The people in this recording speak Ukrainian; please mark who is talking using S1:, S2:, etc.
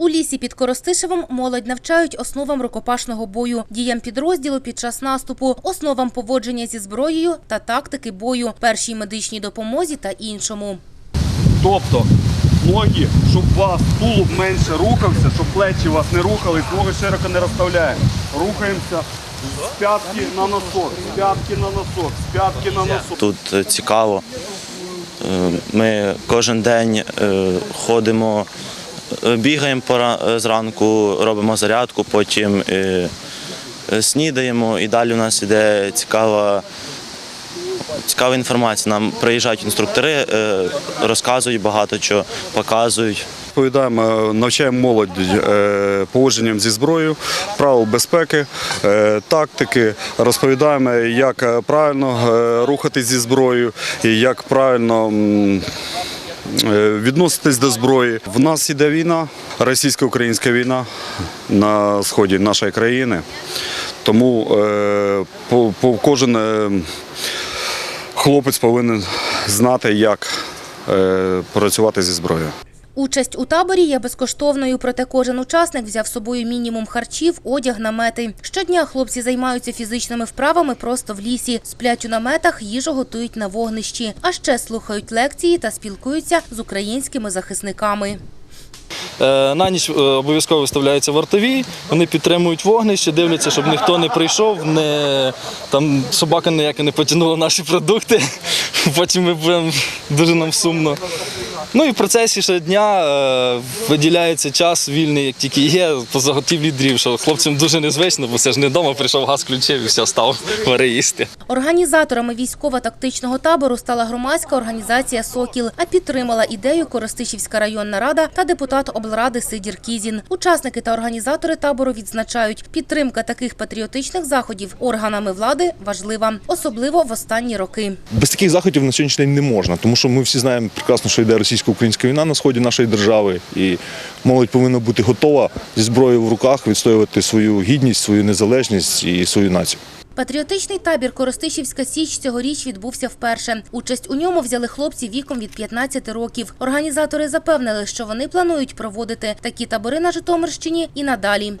S1: У лісі під Коростишевом молодь навчають основам рукопашного бою, діям підрозділу під час наступу, основам поводження зі зброєю та тактики бою, першій медичній допомозі та іншому.
S2: Тобто ноги, щоб у вас тулуб менше рухався, щоб плечі у вас не рухались, ноги широко не розставляємо. Рухаємося з п'ятки на носок, з п'ятки на носок, з п'ятки на носок.
S3: Тут е, цікаво. Е, Ми кожен день е, ходимо, бігаємо пора- е, зранку, робимо зарядку, потім е, е, снідаємо і далі у нас іде цікава. Цікава інформація. Нам приїжджають інструктори, е, розказують багато чого, показують.
S2: Розповідаємо, навчаємо молодь е, поводженням зі зброєю, правил безпеки, е, тактики. Розповідаємо, як е, правильно е, рухатись зі зброєю як правильно е, відноситись до зброї. В нас іде війна, російсько-українська війна на сході нашої країни. Тому е, кожен е, хлопець повинен знати, як е, працювати зі зброєю.
S1: Участь у таборі є безкоштовною, проте кожен учасник взяв з собою мінімум харчів, одяг, намети. Щодня хлопці займаються фізичними вправами просто в лісі, сплять у наметах, їжу готують на вогнищі, а ще слухають лекції та спілкуються з українськими захисниками.
S4: Е, На ніч е, обов'язково виставляються вартові, вони підтримують вогнище, дивляться, щоб ніхто не прийшов, не, там собака ніяка не потягнула наші продукти. Потім ми будемо дуже нам сумно. Ну і в процесі ще дня е, виділяється час вільний, як тільки є, по заготівлі дрів, що хлопцям дуже незвично, бо це ж не вдома прийшов газ включив і все, став вари їсти.
S1: Організаторами військово-тактичного табору стала громадська організація Сокіл, а підтримала ідею Коростишівська районна рада та депутат облради Сидір Кізін. Учасники та організатори табору відзначають, підтримка таких патріотичних заходів органами влади важлива, особливо в останні роки.
S5: Без таких заходів на сьогоднішній день не можна, тому що ми всі знаємо прекрасно, що йде російсько-українська війна на сході нашої держави, і молодь повинна бути готова зі зброєю в руках відстоювати свою гідність, свою незалежність і свою націю.
S1: Патріотичний табір Коростишівська Січ цьогоріч відбувся вперше. Участь у ньому взяли хлопці віком від 15 років. Організатори запевнили, що вони планують проводити такі табори на Житомирщині і надалі.